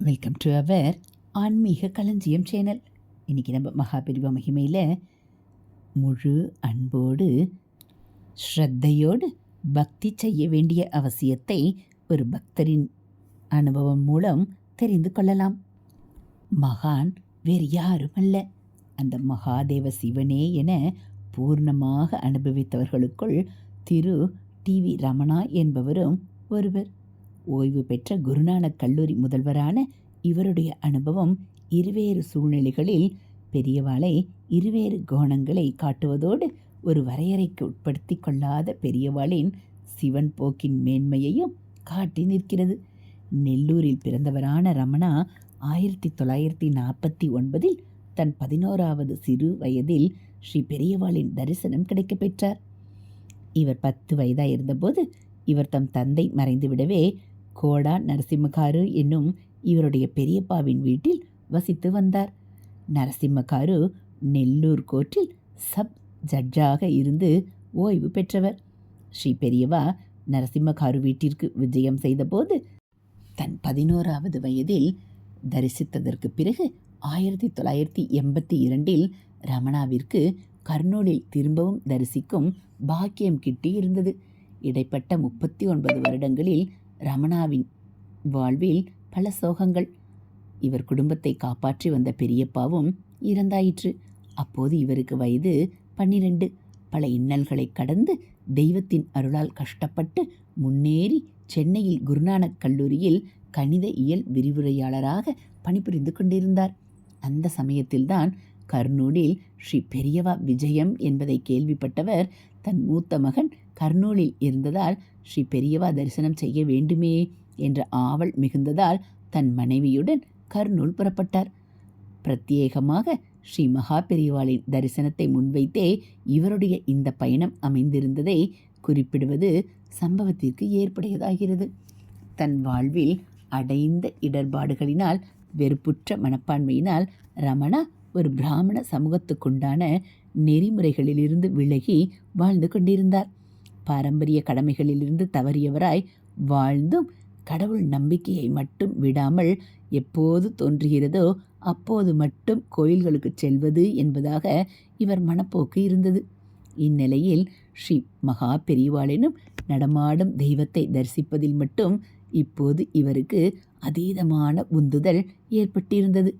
Welcome to our ஆன்மீக களஞ்சியம் channel இன்றைக்கி நம்ம மகாபிரிவ மகிமையில் முழு அன்போடு ஸ்ரத்தையோடு பக்தி செய்ய வேண்டிய அவசியத்தை ஒரு பக்தரின் அனுபவம் மூலம் தெரிந்து கொள்ளலாம். மகான் வேறு யாரும் அல்ல. அந்த மகாதேவ சிவனே என பூர்ணமாக அனுபவித்தவர்களுக்குள் திரு டி வி ரமணா என்பவரும் ஒருவர். ஓய்வு பெற்ற குருநானக் கல்லூரி முதல்வரான இவருடைய அனுபவம் இருவேறு சூழ்நிலைகளில் பெரியவாளை இருவேறு கோணங்களை காட்டுவதோடு ஒரு வரையறைக்கு உட்படுத்தி கொள்ளாத பெரியவாளின் சிவன் போக்கின் மேன்மையையும் காட்டி நிற்கிறது. நெல்லூரில் பிறந்தவரான ரமணா ஆயிரத்தி தொள்ளாயிரத்தி நாற்பத்தி ஒன்பதில் தன் பதினோராவது சிறு வயதில் ஸ்ரீ பெரியவாளின் தரிசனம் கிடைக்கப் பெற்றார். இவர் பத்து வயதாக இருந்தபோது இவர் தம் தந்தை மறைந்துவிடவே கோடா நரசிம்மகாரு என்னும் இவருடைய பெரியப்பாவின் வீட்டில் வசித்து வந்தார். நரசிம்மகாரு நெல்லூர் கோர்ட்டில் சப் ஜட்ஜாக இருந்து ஓய்வு பெற்றவர். ஸ்ரீ பெரியவா நரசிம்மகாரு வீட்டிற்கு விஜயம் செய்தபோது தன் பதினோராவது வயதில் தரிசித்ததற்கு பிறகு ஆயிரத்தி தொள்ளாயிரத்தி எண்பத்தி இரண்டில் ரமணாவிற்கு கர்னூலில் திரும்பவும் தரிசிக்கும் பாக்கியம் கிட்டி இருந்தது இடைப்பட்ட முப்பத்தி ஒன்பது வருடங்களில் ரமணாவின் வாழ்வில் பல சோகங்கள். இவர் குடும்பத்தை காப்பாற்றி வந்த பெரியப்பாவும் இறந்தாயிற்று. அப்போது இவருக்கு வயது பன்னிரண்டு. பல இன்னல்களை கடந்து தெய்வத்தின் அருளால் கஷ்டப்பட்டு முன்னேறி சென்னையில் குருநானக் கல்லூரியில் கணித இயல் விரிவுரையாளராக பணிபுரிந்து கொண்டிருந்தார். அந்த சமயத்தில்தான் கர்னூலில் ஸ்ரீ பெரியவா விஜயம் என்பதை கேள்விப்பட்டவர் தன் மூத்த மகன் கர்னூலில் இருந்ததால் ஸ்ரீ பெரியவா தரிசனம் செய்ய வேண்டுமே என்ற ஆவல் மிகுந்ததால் தன் மனைவியுடன் கர்னூல் புறப்பட்டார். பிரத்யேகமாக ஸ்ரீ மகா பெரியவாளின் தரிசனத்தை முன்வைத்தே இவருடைய இந்த பயணம் அமைந்திருந்ததை குறிப்பிடுவது சம்பவத்திற்கு ஏற்புடையதாகிறது. தன் வாழ்வில் அடைந்த இடர்பாடுகளினால் வெறுப்புற்ற மனப்பான்மையினால் ரமணா ஒரு பிராமண சமூகத்துக்குண்டான நெறிமுறைகளிலிருந்து விலகி வாழ்ந்து கொண்டிருந்தார். பாரம்பரிய கடமைகளிலிருந்து தவறியவராய் வாழ்ந்தும் கடவுள் நம்பிக்கையை மட்டும் விடாமல் எப்போது தோன்றுகிறதோ அப்போது மட்டும் கோயில்களுக்கு செல்வது என்பதாக இவர் மனப்போக்கு இருந்தது. இந்நிலையில் ஸ்ரீ மகா பெரியவாளினும் நடமாடும் தெய்வத்தை தரிசிப்பதில் மட்டும் இப்போது இவருக்கு அதீதமான உந்துதல் ஏற்பட்டிருந்தது.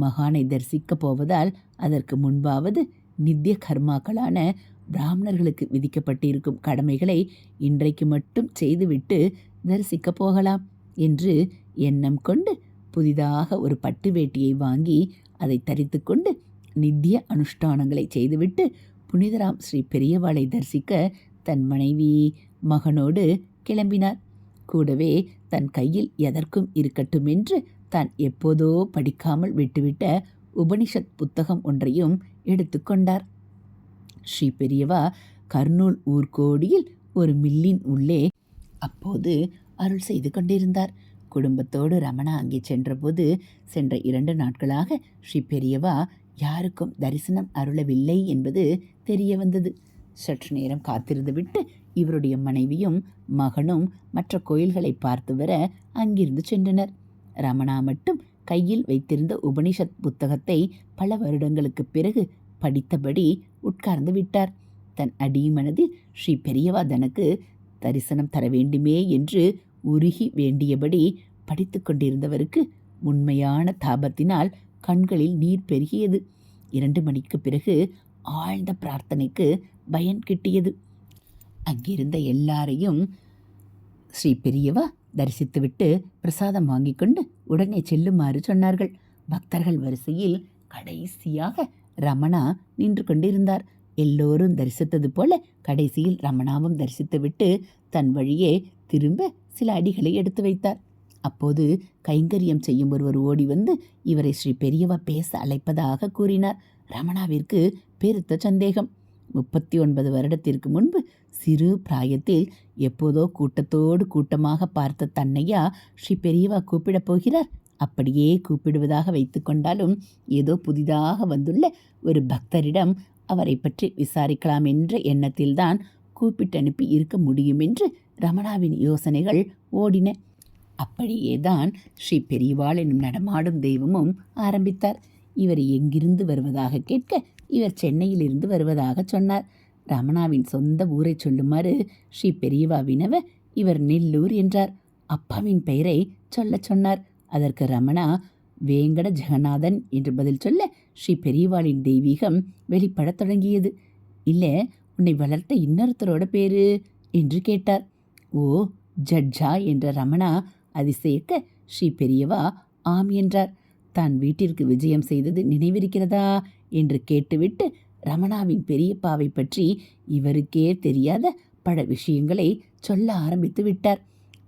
மகானை தரிசிக்கப் போவதால் அதற்கு முன்பாவது நித்திய கர்மாக்களான பிராமணர்களுக்கு விதிக்கப்பட்டிருக்கும் கடமைகளை இன்றைக்கு மட்டும் செய்துவிட்டு தரிசிக்கப் போகலாம் என்று எண்ணம் கொண்டு புதிதாக ஒரு பட்டு வேட்டியை வாங்கி அதை தரித்து கொண்டு நித்திய அனுஷ்டானங்களை செய்துவிட்டு புனிதராம் ஸ்ரீ பெரியவாளை தரிசிக்க தன் மனைவி மகனோடு கிளம்பினார். கூடவே தன் கையில் எதற்கும் இருக்கட்டும் என்று தான் எப்போதோ படிக்காமல் விட்டுவிட்ட உபனிஷத் புத்தகம் ஒன்றையும் எடுத்துக்கொண்டார் ஸ்ரீ பெரியவா கர்னூல் ஊர்கோடியில் ஒரு மில்லின் உள்ளே அப்போது அருள் செய்து கொண்டிருந்தார். குடும்பத்தோடு ரமணா அங்கே சென்றபோது சென்ற இரண்டு நாட்களாக ஸ்ரீ பெரியவா யாருக்கும் தரிசனம் அருளவில்லை என்பது தெரிய வந்தது. சற்று நேரம் காத்திருந்து விட்டு இவருடைய மனைவியும் மகனும் மற்ற கோயில்களை பார்த்து வர அங்கிருந்து சென்றனர். ரமணா மட்டும் கையில் வைத்திருந்த உபனிஷத் புத்தகத்தை பல வருடங்களுக்கு பிறகு படித்தபடி உட்கார்ந்து விட்டார். தன் அடிமனதில் ஸ்ரீ பெரியவா தனக்கு தரிசனம் தர வேண்டுமே என்று உருகி வேண்டியபடி படித்து கொண்டிருந்தவருக்கு உண்மையான தாபத்தினால் கண்களில் நீர் பெருகியது. இரண்டு மணிக்கு பிறகு ஆழ்ந்த பிரார்த்தனைக்கு பயன் கிட்டியது. அங்கிருந்த எல்லாரையும் ஸ்ரீ பெரியவா தரிசித்துவிட்டு பிரசாதம் வாங்கி கொண்டு உடனே செல்லுமாறு சொன்னார்கள். பக்தர்கள் வரிசையில் கடைசியாக ரமணா நின்று கொண்டிருந்தார். எல்லோரும் தரிசித்தது போல கடைசியில் ரமணாவும் தரிசித்துவிட்டு தன் வழியே திரும்ப சில அடிகளை எடுத்து வைத்தார். அப்போது கைங்கரியம் செய்யும் ஒருவர் ஓடி வந்து இவரை ஸ்ரீ பெரியவா பேச அழைப்பதாக கூறினார். ரமணாவிற்கு பெருத்த சந்தேகம். முப்பத்தி ஒன்பது வருடத்திற்கு முன்பு சிறு பிராயத்தில் எப்போதோ கூட்டத்தோடு கூட்டமாக பார்த்த தன்னையா ஸ்ரீ பெரியவா கூப்பிடப் போகிறார்? அப்படியே கூப்பிடுவதாக வைத்துக்கொண்டாலும் ஏதோ புதிதாக வந்துள்ள ஒரு பக்தரிடம் அவரை பற்றி விசாரிக்கலாம் என்ற எண்ணத்தில்தான் கூப்பிட்டு அனுப்பி இருக்க முடியும் என்று ரமணாவின் யோசனைகள் ஓடின. அப்படியே தான் ஸ்ரீ பெரியவாள் என்னும் நடமாடும் தெய்வமும் ஆரம்பித்தார். இவர் எங்கிருந்து வருவதாக கேட்க இவர் சென்னையிலிருந்து வருவதாக சொன்னார். ரமணாவின் சொந்த ஊரை சொல்லுமாறு ஸ்ரீ பெரியவா வினவ இவர் நெல்லூர் என்றார். அப்பாவின் பெயரை சொல்லச் சொன்னார். அதற்கு ரமணா வேங்கட ஜெகநாதன் என்று பதில் சொல்ல ஸ்ரீ பெரியவாளின் தெய்வீகம் வெளிப்படத் தொடங்கியது. இல்லை உன்னை வளர்த்த இன்னொருத்தரோட பேரு என்று கேட்டார். ஓ ஜட்ஜா என்ற ரமணா அதிசயக்க ஸ்ரீ பெரியவா ஆம் என்றார். தான் வீட்டிற்கு விஜயம் செய்தது நினைவிருக்கிறதா என்று கேட்டுவிட்டு ரமணாவின் பெரியப்பாவை பற்றி இவருக்கே தெரியாத பல விஷயங்களை சொல்ல ஆரம்பித்து விட்டார்.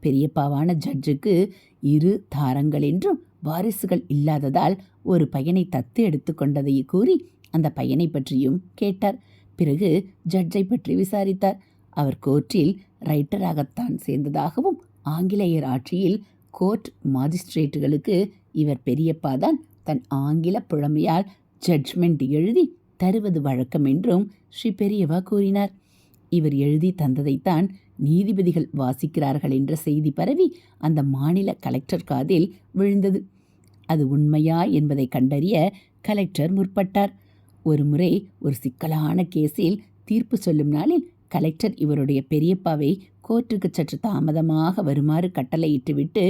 பெரியப்பாவான ஜட்ஜுக்கு இரு தாரங்கள் என்றும் வாரிசுகள் இல்லாததால் ஒரு பையனை தத்து எடுத்துக்கொண்டதை கூறி அந்த பையனை பற்றியும் கேட்டார். பிறகு ஜட்ஜை பற்றி விசாரித்தார். அவர் கோர்ட்டில் ரைட்டராகத்தான் சேர்ந்ததாகவும் ஆங்கிலேயர் ஆட்சியில் கோர்ட் மாஜிஸ்ட்ரேட்டுகளுக்கு இவர் பெரியப்பாதான் தன் ஆங்கில புழமையால் ஜட்ஜ்மெண்ட் எழுதி தருவது வழக்கம் என்றும் ஸ்ரீ பெரியவா கூறினார். இவர் எழுதி தந்ததைத்தான் நீதிபதிகள் வாசிக்கிறார்கள் என்ற செய்தி பரவி அந்த மாநில கலெக்டர் காதில் விழுந்தது. அது உண்மையா என்பதை கண்டறிய கலெக்டர் முற்பட்டார். ஒரு முறை ஒரு சிக்கலான கேஸில் தீர்ப்பு சொல்லும் நாளில் கலெக்டர் இவருடைய பெரியப்பாவை கோர்ட்டுக்கு சற்று தாமதமாக வருமாறு கட்டளையிட்டுவிட்டு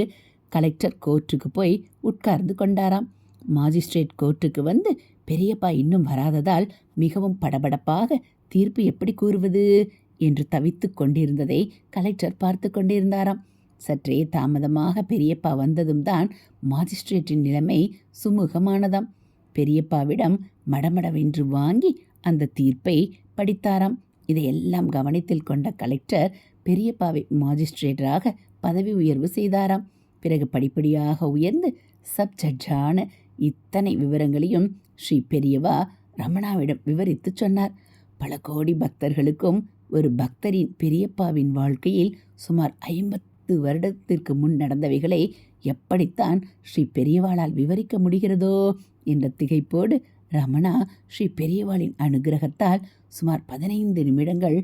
கலெக்டர் கோர்ட்டுக்கு போய் உட்கார்ந்து கொண்டாராம். மாஜிஸ்ட்ரேட் கோர்ட்டுக்கு வந்து பெரியப்பா இன்னும் வராததால் மிகவும் படபடப்பாக தீர்ப்பு எப்படி கூறுவது? என்று தவித்து கொண்டிருந்ததை கலெக்டர் பார்த்து கொண்டிருந்தாராம். சற்றே தாமதமாக பெரியப்பா வந்ததும் தான் மாஜிஸ்ட்ரேட்டின் நிலைமை சுமூகமானதாம். பெரியப்பாவிடம் மடமடவென்று வாங்கி அந்த தீர்ப்பை படித்தாராம். இதையெல்லாம் கவனத்தில் கொண்ட கலெக்டர் பெரியப்பாவை மாஜிஸ்ட்ரேட்டராக பதவி உயர்வு செய்தாராம். பிறகு படிப்படியாக உயர்ந்து சப் ஜட்ஜான இத்தனை விவரங்களையும் ஸ்ரீ பெரியவா ரமணாவிடம் விவரித்து சொன்னார். பல கோடி பக்தர்களுக்கும் ஒரு பக்தரின் பெரியப்பாவின் வாழ்க்கையில் சுமார் ஐம்பத்து வருடத்திற்கு முன் நடந்தவைகளை எப்படித்தான் ஸ்ரீ பெரியவாளால் விவரிக்க முடிகிறதோ என்ற திகைப்போடு ரமணா ஸ்ரீ பெரியவாளின் அனுகிரகத்தால் சுமார் பதினைந்து நிமிடங்கள்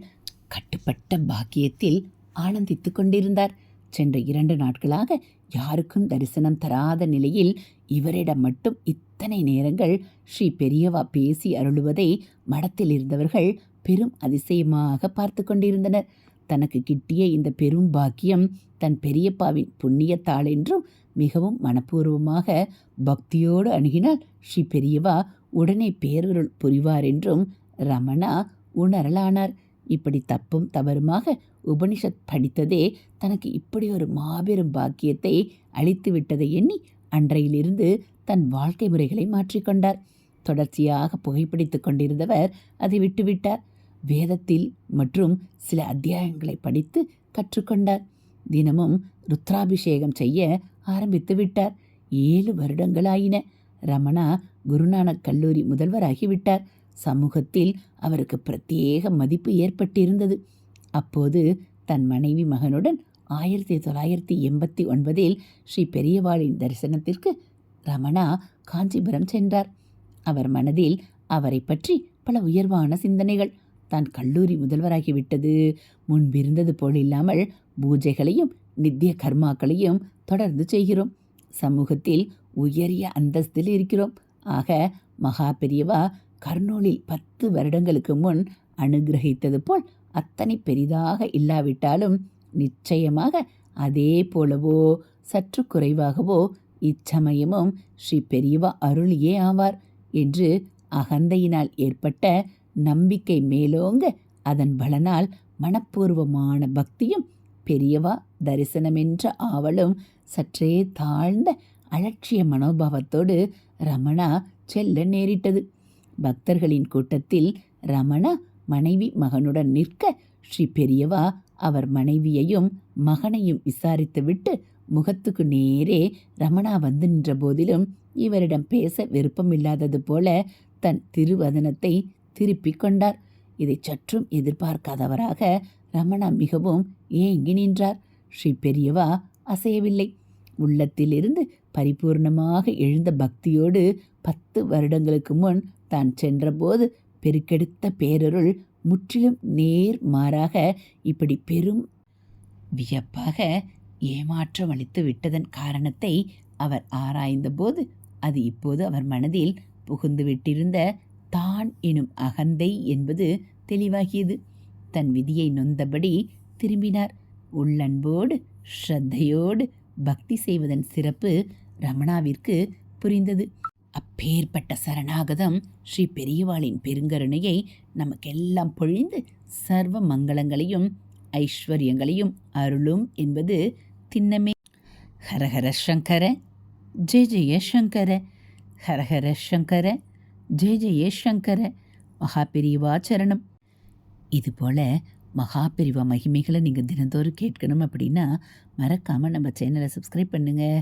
கட்டுப்பட்ட பாக்கியத்தில் ஆனந்தித்து கொண்டிருந்தார். சென்ற இரண்டு நாட்களாக யாருக்கும் தரிசனம் தராத நிலையில் இவரிடம் மட்டும் இத்தனை நேரங்கள் ஸ்ரீ பெரியவா பேசி அருளுவதை மடத்தில் இருந்தவர்கள் பெரும் அதிசயமாக பார்த்து கொண்டிருந்தனர். தனக்கு கிட்டிய இந்த பெரும் பாக்கியம் தன் பெரியப்பாவின் புண்ணியத்தாள் என்றும் மிகவும் மனப்பூர்வமாக பக்தியோடு அணுகினால் ஸ்ரீ பெரியவா உடனே பேரருள் புரிவார் என்றும் ரமணா உணரலானார். இப்படி தப்பும் தவறுமாக உபனிஷத் படித்ததே தனக்கு இப்படி ஒரு மாபெரும் பாக்கியத்தை அளித்து விட்டதை எண்ணி அன்றையிலிருந்து தன் வாழ்க்கை முறைகளை மாற்றிக்கொண்டார் தொடர்ச்சியாக புகைப்பிடித்து கொண்டிருந்தவர் அதை விட்டுவிட்டார் வேதத்தில் மற்றும் சில அத்தியாயங்களை படித்து கற்றுக்கொண்டார் தினமும் ருத்ராபிஷேகம் செய்ய ஆரம்பித்து விட்டார். ஏழு வருடங்களாயின. ரமணா குருநானக் கல்லூரி முதல்வராகிவிட்டார் சமூகத்தில் அவருக்கு பிரத்யேக மதிப்பு ஏற்பட்டிருந்தது. அப்போது தன் மனைவி மகனுடன் ஆயிரத்தி தொள்ளாயிரத்தி எண்பத்தி ஒன்பதில் ஸ்ரீ பெரியவாளின் தரிசனத்திற்கு ரமணா காஞ்சிபுரம் சென்றார். அவர் மனதில் அவரை பற்றி பல உயர்வான சிந்தனைகள். தான் கல்லூரி முதல்வராகிவிட்டது. முன்பிருந்தது போல் இல்லாமல் பூஜைகளையும் நித்திய கர்மாக்களையும் தொடர்ந்து செய்கிறோம். சமூகத்தில் உயரிய அந்தஸ்தில் இருக்கிறோம். ஆக மகா பெரியவா கர்னூலில் பத்து வருடங்களுக்கு முன் அனுகிரகித்தது போல் அத்தனை பெரிதாக இல்லாவிட்டாலும் நிச்சயமாக அதே போலவோ சற்று குறைவாகவோ இச்சமயமும் ஸ்ரீ பெரியவா அருளியே ஆவார் என்று அகந்தையினால் ஏற்பட்ட நம்பிக்கை மேலோங்க அதன் பலனால் மனப்பூர்வமான பக்தியும் பெரியவா தரிசனமென்ற ஆவலும் சற்றே தாழ்ந்த அலட்சிய மனோபாவத்தோடு ரமணா செல்ல நேரிட்டது. பக்தர்களின் கூட்டத்தில் ரமணா மனைவி மகனுடன் நிற்க ஸ்ரீ பெரியவா அவர் மனைவியையும் மகனையும் விசாரித்துவிட்டு முகத்துக்கு நேரே ரமணா வந்து நின்ற போதிலும் இவரிடம் பேச விருப்பமில்லாதது போல தன் திருவதனத்தை திருப்பிக் கொண்டார். இதை சற்றும் எதிர்பார்க்காதவராக ரமணா மிகவும் ஏங்கி நின்றார். ஸ்ரீ பெரியவா அசையவில்லை. உள்ளத்திலிருந்து பரிபூர்ணமாக எழுந்த பக்தியோடு பத்து வருடங்களுக்கு முன் தான் சென்றபோது பெருக்கெடுத்த பேரருள் முற்றிலும் நேர் மாறாக இப்படி பெரும் வியப்பாக ஏமாற்றம் அளித்து விட்டதன் காரணத்தை அவர் ஆராய்ந்தபோது அது இப்போது அவர் மனதில் புகுந்து விட்டிருந்த தான் எனும் அகந்தை என்பது தெளிவாகியது. தன் விதியை நொந்தபடி திரும்பினார். உள்ளன்போடு ஸ்ரத்தையோடு பக்தி செய்வதன் சிறப்பு ரமணாவிற்கு புரிந்தது. அப்பேற்பட்ட சரணாகதம் ஸ்ரீ பெரியவாளின் பெருங்கருணையை நமக்கெல்லாம் பொழிந்து சர்வ மங்களங்களையும் ஐஸ்வர்யங்களையும் அருளும் என்பது திண்ணமே. ஹரஹர சங்கர ஜெய ஜெய சங்கர ஹரஹர சங்கர ஜெய ஜெய சங்கர மகாபெரிவா சரணம். இதுபோல் மகாபெரிவா மகிமைகளை நீங்கள் தினந்தோறும் கேட்கணும் அப்படின்னா மறக்காமல் நம்ம சேனலை சப்ஸ்கிரைப் பண்ணுங்கள்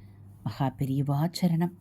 மகா பெரியவாச்சரணம்